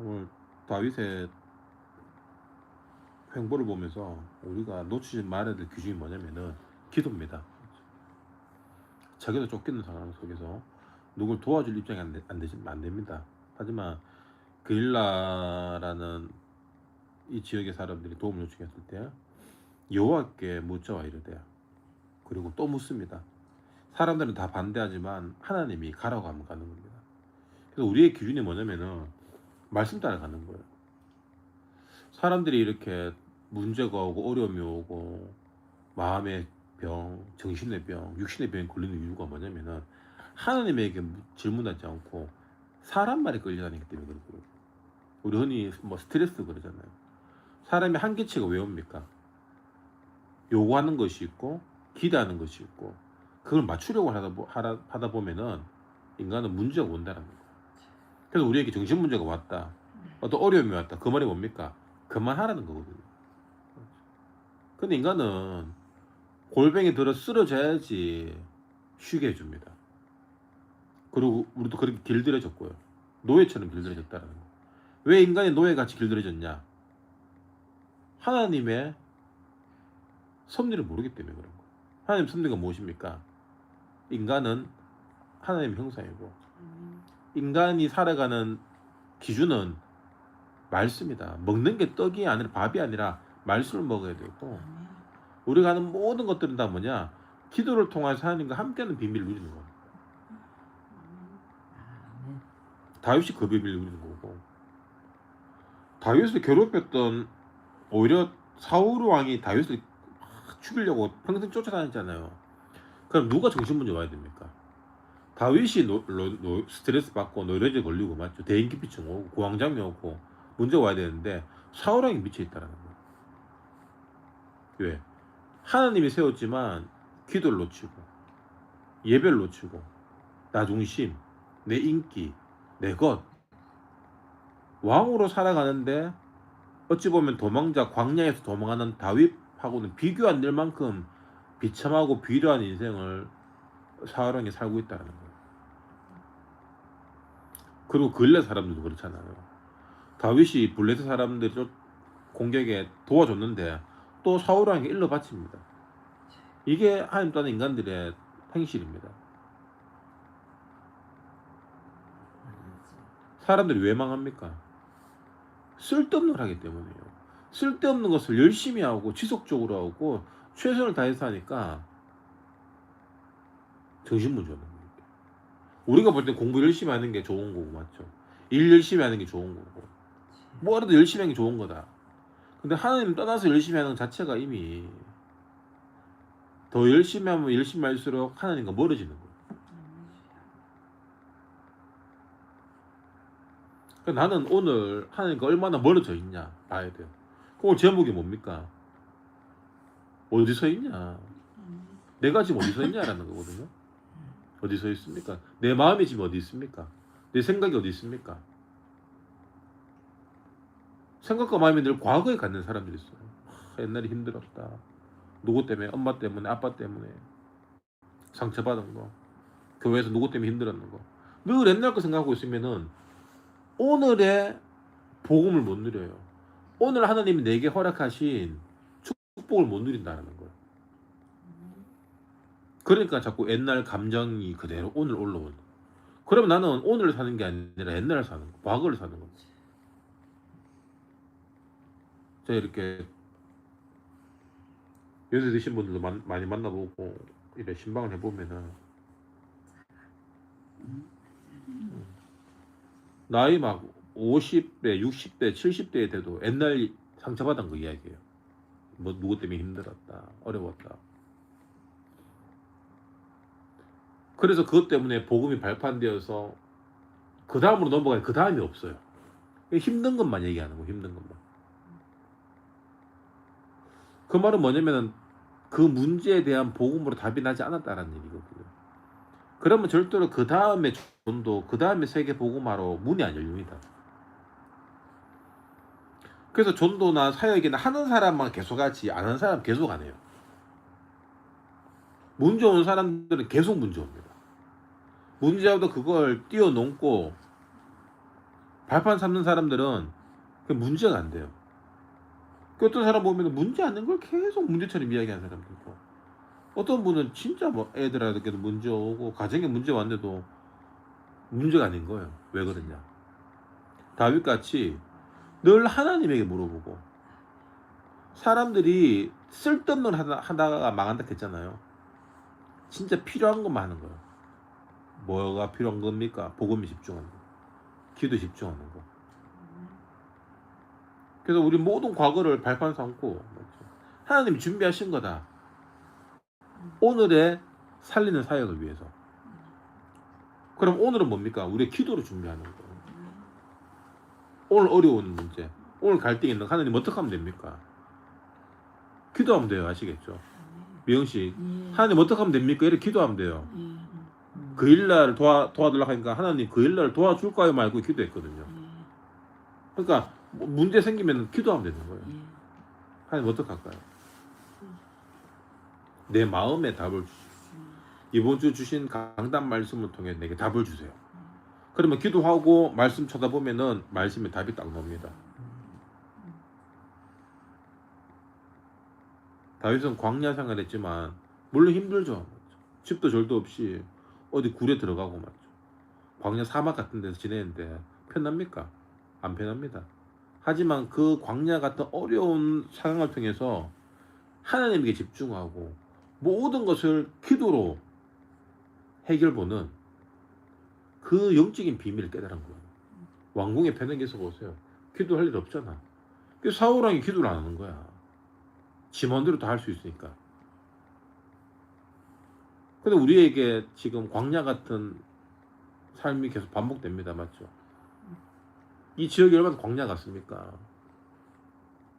오늘 다윗의 행보를 보면서 우리가 놓치지 말아야 될 기준이 뭐냐면은 기도입니다. 자기도 쫓기는 상황 속에서 누굴 도와줄 입장이 안, 되, 안 되시면 안 됩니다. 하지만 그일라라는 이 지역의 사람들이 도움을 요청했을 때 여호와께 묻자와 이르되 그리고 또 묻습니다. 사람들은 다 반대하지만 하나님이 가라고 하면 가는 겁니다. 그래서 우리의 기준이 뭐냐면은 말씀 따라가는 거예요. 사람들이 이렇게 문제가 오고 어려움이 오고 마음의 병, 정신의 병, 육신의 병에 걸리는 이유가 뭐냐면은 하나님에게 질문하지 않고 사람 말에 끌려다니기 때문에 그렇고요. 우리 흔히 뭐 스트레스 그러잖아요. 사람의 한계치가 왜 옵니까? 요구하는 것이 있고 기대하는 것이 있고 그걸 맞추려고 하다, 하다 보면은 인간은 문제가 온다는 거예요. 그래서 우리에게 정신 문제가 왔다. 어떤 어려움이 왔다. 그 말이 뭡니까? 그만하라는 거거든요. 근데 인간은 골뱅이 들어 쓰러져야지 쉬게 해줍니다. 그리고 우리도 그렇게 길들여졌고요. 노예처럼 길들여졌다는 거. 왜 인간이 노예같이 길들여졌냐? 하나님의 섭리를 모르기 때문에 그런 거예요. 하나님 섭리가 무엇입니까? 인간은 하나님의 형상이고 인간이 살아가는 기준은 말씀이다. 먹는 게 떡이 아니라 밥이 아니라 말씀을 먹어야 되고 우리가 하는 모든 것들은 다 뭐냐? 기도를 통해서 하나님과 함께하는 비밀을 누리는 거예요. 다윗이 그 비밀을 누리는 거고 다윗을 괴롭혔던 오히려 사울 왕이 다윗을 막 죽이려고 평생 쫓아다녔잖아요. 그럼 누가 정신문제 와야 됩니까? 다윗이 노, 노, 노- 스트레스 받고 노이로제 걸리고 맞죠? 대인기피증 오고 고황장애 오고 문제 와야 되는데 사울 왕이 미쳐 있다라는 거예요. 왜? 하나님이 세웠지만 기도를 놓치고 예배를 놓치고 나 중심, 내 인기, 내 것 왕으로 살아가는데 어찌 보면 도망자 광야에서 도망하는 다윗하고는 비교 안 될 만큼 비참하고 비료한 인생을 사울왕이 살고 있다는 거예요. 그리고 근래 사람들도 그렇잖아요. 다윗이 블레셋 사람들이 쫓- 공격에 도와줬는데 또 사울왕에게 일러 바칩니다. 이게 하나님 따는 인간들의 행실입니다. 사람들이 왜 망합니까? 쓸데없는 걸 하기 때문이에요. 쓸데없는 것을 열심히 하고 지속적으로 하고 최선을 다해서 하니까 정신문제 오는 거예요. 우리가 볼 때 공부 열심히 하는 게 좋은 거고 맞죠? 일 열심히 하는 게 좋은 거고 뭐라도 열심히 하는 게 좋은 거다. 근데 하나님 떠나서 열심히 하는 것 자체가 이미 더 열심히 하면 열심히 할수록 하나님과 멀어지는 거예요. 그러니까 나는 오늘 하나님과 얼마나 멀어져 있냐 봐야 돼요. 오늘 제목이 뭡니까? 어디서 있냐? 내가 지금 어디서 있냐라는 거거든요. 어디서 있습니까? 내 마음이 지금 어디 있습니까? 내 생각이 어디 있습니까? 생각과 마음이 늘 과거에 갖는 사람들이 있어요. 하, 옛날에 힘들었다. 누구 때문에? 엄마 때문에, 아빠 때문에 상처받은 거, 교회에서 누구 때문에 힘들었는 거. 늘 옛날 거 생각하고 있으면은 오늘의 복음을 못 누려요. 오늘 하나님이 내게 허락하신 축복을 못 누린다는 거예요. 그러니까 자꾸 옛날 감정이 그대로 오늘 올라오는. 그러면 나는 오늘을 사는 게 아니라 옛날을 사는 거, 과거를 사는 거지. 제가 이렇게 연세 드신 분들도 만- 많이 만나보고 이래 신방을 해보면은 음, 나이 막 50대, 60대, 70대에 돼도 옛날 상처받은 거 이야기해요. 뭐 누구 때문에 힘들었다, 어려웠다. 그래서 그것 때문에 복음이 발판되어서 그 다음으로 넘어가니 그 다음이 없어요. 힘든 것만 얘기하는 거, 힘든 것만. 그 말은 뭐냐면은 그 문제에 대한 복음으로 답이 나지 않았다라는 얘기거든요. 그러면 절대로 그 다음에 전도, 그 다음에 세계 복음화로 문이 안 열립니다. 그래서 전도나 사역이나 하는 사람만 계속 하지 안 하는 사람 계속 안 해요. 문제 온 사람들은 계속 문제 옵니다. 문제와도 그걸 뛰어넘고 발판 삼는 사람들은 그 문제가 안 돼요. 그 어떤 사람 보면 문제 안된걸 계속 문제처럼 이야기하는 사람도 있고 어떤 분은 진짜 뭐 애들한테도 문제 오고 가정에 문제 왔는데도 문제가 아닌 거예요. 왜 그러냐? 다윗 같이 늘 하나님에게 물어보고 사람들이 쓸데없는 하다가 망한다 했잖아요. 진짜 필요한 것만 하는 거예요. 뭐가 필요한 겁니까? 복음에 집중하는 거. 기도 집중하는 거. 그래서 우리 모든 과거를 발판 삼고 하나님이 준비하신 거다. 오늘의 살리는 사역을 위해서. 그럼 오늘은 뭡니까? 우리의 기도를 준비하는 거예요. 오늘 어려운 문제, 오늘 갈등이 있는 하나님 어떻게 하면 됩니까? 기도하면 돼요. 아시겠죠? 미영 씨, 예. 하나님 어떻게 하면 됩니까? 이렇게 기도하면 돼요. 예. 음. 그 일날 도와 도와달라고 하니까 하나님 그 일날 도와줄까요 말고 기도했거든요. 예. 그러니까 뭐 문제 생기면 기도하면 되는 거예요. 예. 하나님 어떻게 할까요? 내 마음에 답을 주십시오. 이번 주 주신 강단 말씀을 통해 내게 답을 주세요. 그러면 기도하고 말씀 쳐다보면은 말씀에 답이 딱 나옵니다. 다윗은 광야 생활했지만 물론 힘들죠. 집도 절도 없이 어디 굴에 들어가고 말죠. 광야 사막 같은 데서 지내는데 편합니까? 안 편합니다. 하지만 그 광야 같은 어려운 상황을 통해서 하나님께 집중하고 모든 것을 기도로 해결보는 그 영적인 비밀을 깨달은 거예요. 왕궁에 편하게 서 보세요. 기도할 일 없잖아. 그 사울왕이 기도를 안 하는 거야. 지 마음대로 다 할 수 있으니까. 근데 우리에게 지금 광야 같은 삶이 계속 반복됩니다. 맞죠? 이 지역이 얼마나 광야 같습니까?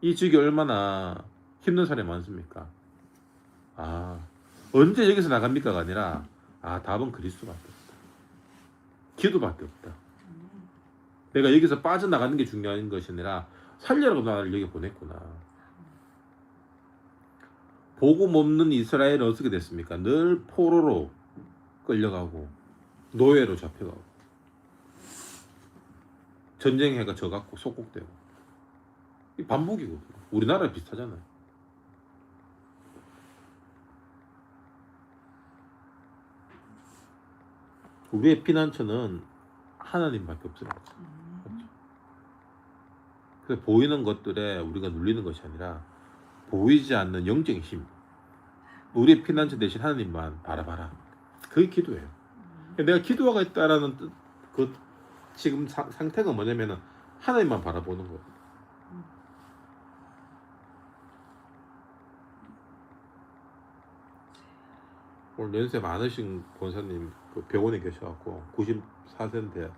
이 지역이 얼마나 힘든 사람이 많습니까? 아, 언제 여기서 나갑니까가 아니라, 아, 답은 그리스도밖에 없다. 기도밖에 없다. 내가 여기서 빠져나가는 게 중요한 것이 아니라, 살려라고 나를 여기 보냈구나. 복음 없는 이스라엘은 어떻게 됐습니까? 늘 포로로 끌려가고, 노예로 잡혀가고, 전쟁해가 져갖고 속국되고. 이 반복이거든요. 우리나라 비슷하잖아요. 우리의 피난처는 하나님밖에 없어요. 음. 그래서 보이는 것들에 우리가 눌리는 것이 아니라 보이지 않는 영적인 힘. 우리의 피난처 대신 하나님만 바라봐라. 그게 기도예요. 내가 기도가 있다라는 뜻, 그 지금 사- 상태가 뭐냐면은 하나님만 바라보는 거예요. 오늘 연세 많으신 권사님 그 병원에 계셔갖고 94세인데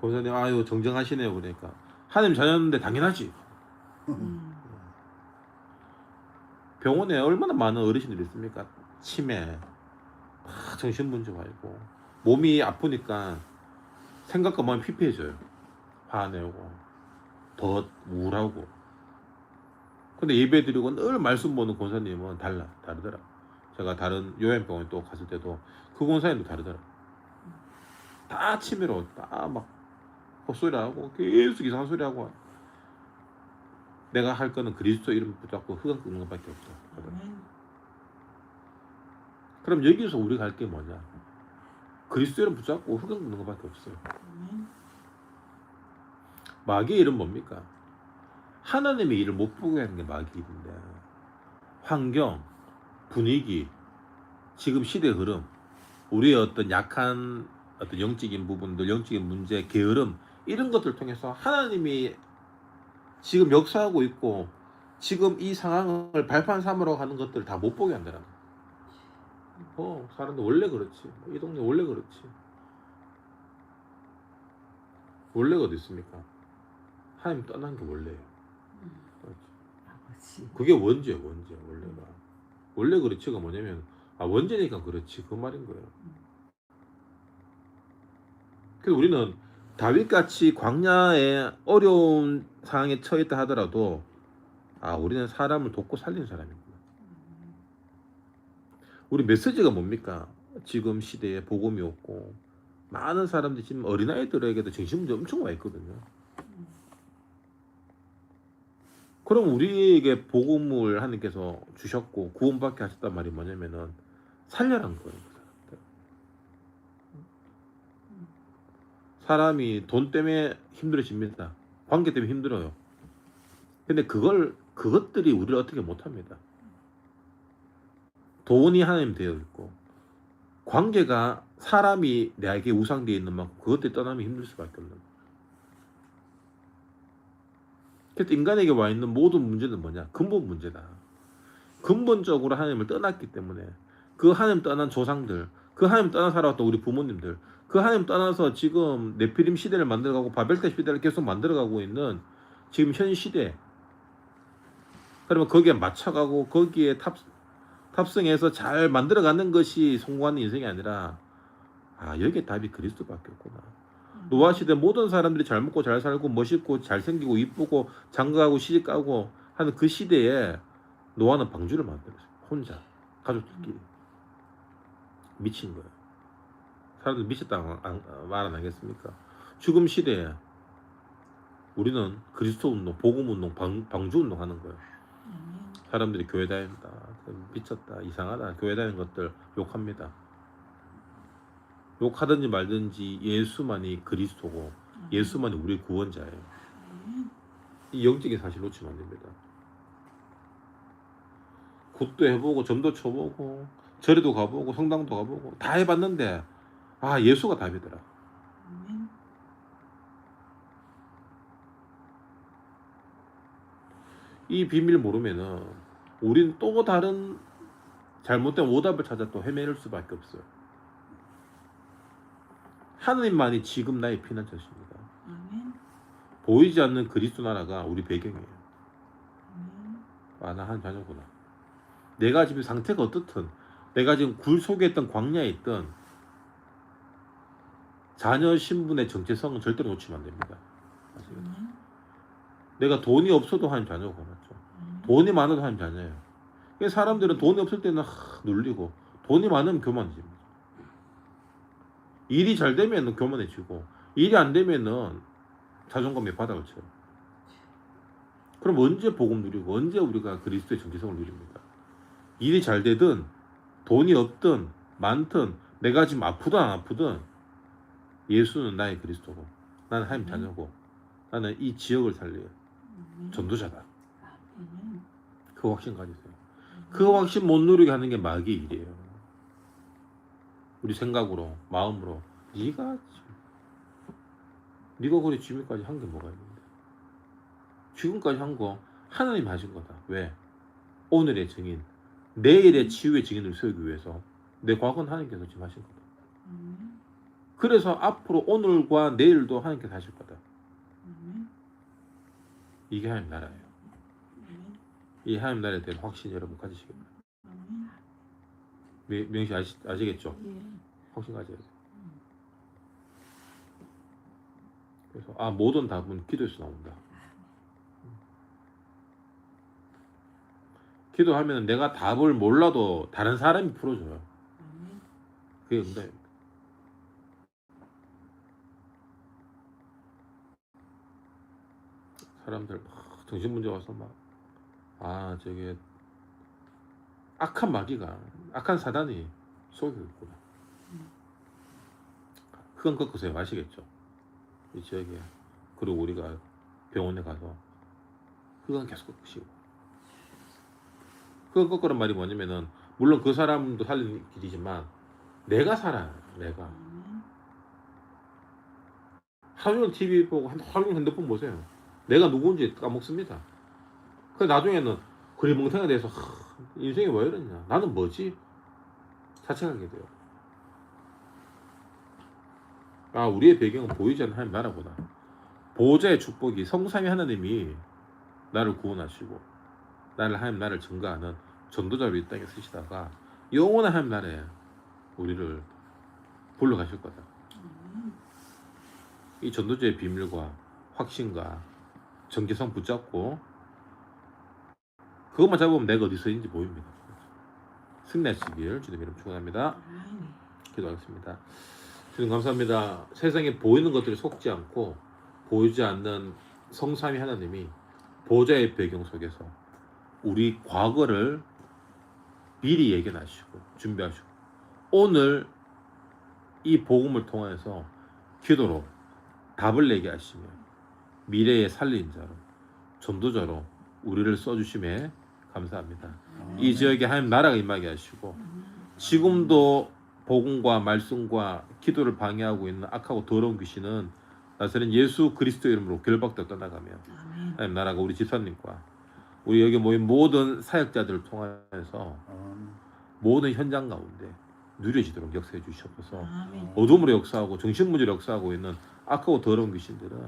권사님 아유 정정하시네요 그러니까 하나님 자녀인데 당연하지 음. 병원에 얼마나 많은 어르신들이 있습니까? 치매 아, 정신문제가 있고. 몸이 아프니까 생각과 마음이 피폐해져요. 화내고 더 우울하고. 근데 예배 드리고 늘 말씀 보는 권사님은 달라 다르더라. 제가 다른 요양병원에 또 갔을 때도 그 권사님도 다르더라. 다 치매로 다 막 헛소리 하고 계속 이상한 소리 하고 내가 할 거는 그리스도 이름 붙잡고 흑암 끊는 것밖에 없다. 그럼 여기서 우리가 할 게 뭐냐 그리스도 이름 붙잡고 흑암 끊는 것밖에 없어요. 마귀의 일은 뭡니까? 하나님의 일을 못 보게 하는 게 마귀의 일인데 환경, 분위기, 지금 시대 흐름, 우리의 어떤 약한 어떤 영적인 부분들, 영적인 문제, 게으름 이런 것들을 통해서 하나님이 지금 역사하고 있고 지금 이 상황을 발판 삼으러 가는 것들을 다 못 보게 한다는. 어, 사람들 원래 그렇지. 이 동네 원래 그렇지. 원래가 어디 있습니까? 하나님 떠난 게 원래예요. 그렇지. 그게 원죄야 원죄 원래가 원래 그렇지가 뭐냐면 아 원죄니까 그렇지 그 말인 거예요. 그래서 우리는 다윗같이 광야에 어려운 상황에 처했다 하더라도 아 우리는 사람을 돕고 살리는 사람입니다. 우리 메시지가 뭡니까? 지금 시대에 복음이 없고 많은 사람들이 지금 어린아이들에게도 정신문제 엄청 와 있거든요. 그럼 우리에게 복음을 하나님께서 주셨고 구원받게 하셨단 말이 뭐냐면은 살려란 거예요. 그 사람이 돈 때문에 힘들어집니다. 관계 때문에 힘들어요. 근데 그걸 그것들이 우리를 어떻게 못합니다. 돈이 하나님 되어 있고 관계가 사람이 내게 우상되어 있는 만큼 그것 때 떠나면 힘들 수밖에 없는 거예요. 그래서 인간에게 와 있는 모든 문제는 뭐냐? 근본 문제다. 근본적으로 하나님을 떠났기 때문에 그 하나님 떠난 조상들, 그 하나님 떠나 살아왔던 우리 부모님들, 그 하나님 떠나서 지금 네피림 시대를 만들어가고 바벨탑 시대를 계속 만들어가고 있는 지금 현 시대. 그러면 거기에 맞춰가고 거기에 탑 탑승해서 잘 만들어가는 것이 성공하는 인생이 아니라 아 여기에 답이 그리스도밖에 없구나. 노아 시대 모든 사람들이 잘 먹고 잘 살고 멋있고 잘생기고 이쁘고 장가가고 시집가고 하는 그 시대에 노아는 방주를 만들었어요. 혼자 가족들끼리 미친 거예요. 사람들 미쳤다 말안 하겠습니까? 죽음 시대에 우리는 그리스도 운동, 복음 운동, 방, 방주 운동 하는 거예요. 사람들이 교회 다닌다, 미쳤다, 이상하다, 교회 다니는 것들 욕합니다. 욕하든지 말든지 예수만이 그리스도고 예수만이 우리 구원자예요. 이 영적인 사실 놓치면 안 됩니다. 굿도 해보고 점도 쳐보고 절에도 가보고 성당도 가보고 다 해봤는데 아 예수가 답이더라. 이 비밀 모르면은 우린 또 다른 잘못된 오답을 찾아 또 헤매를 수밖에 없어요. 하느님만이 지금 나의 피난처십니다. 보이지 않는 그리스도 나라가 우리 배경이에요. 아, 나 한 자녀구나. 내가 지금 상태가 어떻든, 내가 지금 굴 속에 있던 광야에 있던 자녀 신분의 정체성은 절대로 놓치면 안 됩니다. 아시겠죠? 내가 돈이 없어도 하나님 자녀고 맞죠? 돈이 많아도 하나님 자녀예요. 그래서 사람들은 돈이 없을 때는 하, 눌리고 돈이 많으면 교만해집니다. 일이 잘 되면 교만해지고 일이 안 되면은 자존감에 바닥을 쳐요. 그럼 언제 복음 누리고 언제 우리가 그리스도의 정체성을 누립니까? 일이 잘 되든 돈이 없든 많든 내가 지금 아프든 안 아프든 예수는 나의 그리스도고 나는 하나님 자녀고 나는 이 지역을 살려요. 전도자다. 그 확신 가지세요. 그 확신 못 누리게 하는 게 마귀의 일이에요. 우리 생각으로, 마음으로 네가 네가 그래 지금까지 한 게 뭐가 있는데? 지금까지 한 거 하나님 하신 거다. 왜? 오늘의 증인, 내일의 치유의 증인을 세우기 위해서 내 과거는 하나님께서 지금 하신 거다. 그래서 앞으로 오늘과 내일도 하나님께서 하실 거다. 이게 하나님 나라예요. 이 하나님 나라에 대한 확신 여러분 가지시기 바랍니다. 명- 명시 아시, 아시겠죠? 확신 가져야 돼요. 그래서 아 모든 답은 기도에서 나온다. 기도하면 내가 답을 몰라도 다른 사람이 풀어줘요. 그게 응답입니다. 사람들 막 정신문제 와서 막 아 저게 악한 마귀가 악한 사단이 속이고 있구나. 그건 꺾으세요. 아시겠죠? 이 지역에 그리고 우리가 병원에 가서 그건 계속 꺾으시고 그건 꺾으란 말이 뭐냐면은 물론 그 사람도 살리는 길이지만 내가 살아요. 내가 하루 종일 TV 보고 하루 종일 핸드폰 보세요. 내가 누구인지 까먹습니다. 그 나중에는 그리 멍청에 대해서 하, 인생이 왜 이러냐 나는 뭐지 자책하게 돼요. 아 우리의 배경은 보이지 않는 하나님 나라구나. 보호자의 축복이 성삼위 하나님이 나를 구원하시고 나를 하나님 나를 증가하는 전도자로 이 땅에 쓰시다가 영원한 하나님 나라에 우리를 불러 가실 거다. 이 전도자의 비밀과 확신과 정체성 붙잡고 그것만 잡으면 내가 어디서 있는지 보입니다. 승리하시길 주님 이름 축원합니다. 기도하겠습니다. 주님 감사합니다. 세상에 보이는 것들이 속지 않고 보이지 않는 성삼위 하나님이 보좌의 배경 속에서 우리 과거를 미리 예견하시고 준비하시고 오늘 이 복음을 통해서 기도로 답을 내게 하시며 미래의 살린자로 전도자로 우리를 써주심에 감사합니다. 이 지역에 하나님 나라가 임하게 하시고 지금도 복음과 말씀과 기도를 방해하고 있는 악하고 더러운 귀신은 나사렛 예수 그리스도 이름으로 결박되어 떠나가며 아멘. 하나님 나라가 우리 집사님과 우리 여기 모인 모든 사역자들을 통해서 아멘. 모든 현장 가운데 누려지도록 역사해 주시옵소서. 어둠으로 역사하고 정신문제로 역사하고 있는 악하고 더러운 귀신들은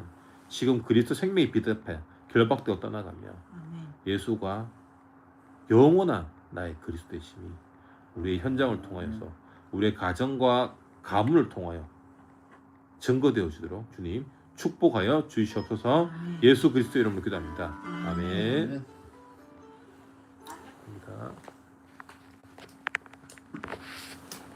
지금 그리스도 생명이 비답해 결박되어 떠나가며 아멘. 예수가 영원한 나의 그리스도의 심이 우리의 현장을 통하여서 우리의 가정과 가문을 통하여 증거되어 주도록 주님 축복하여 주시옵소서 예수 그리스도 이름으로 기도합니다. 아멘. 아멘.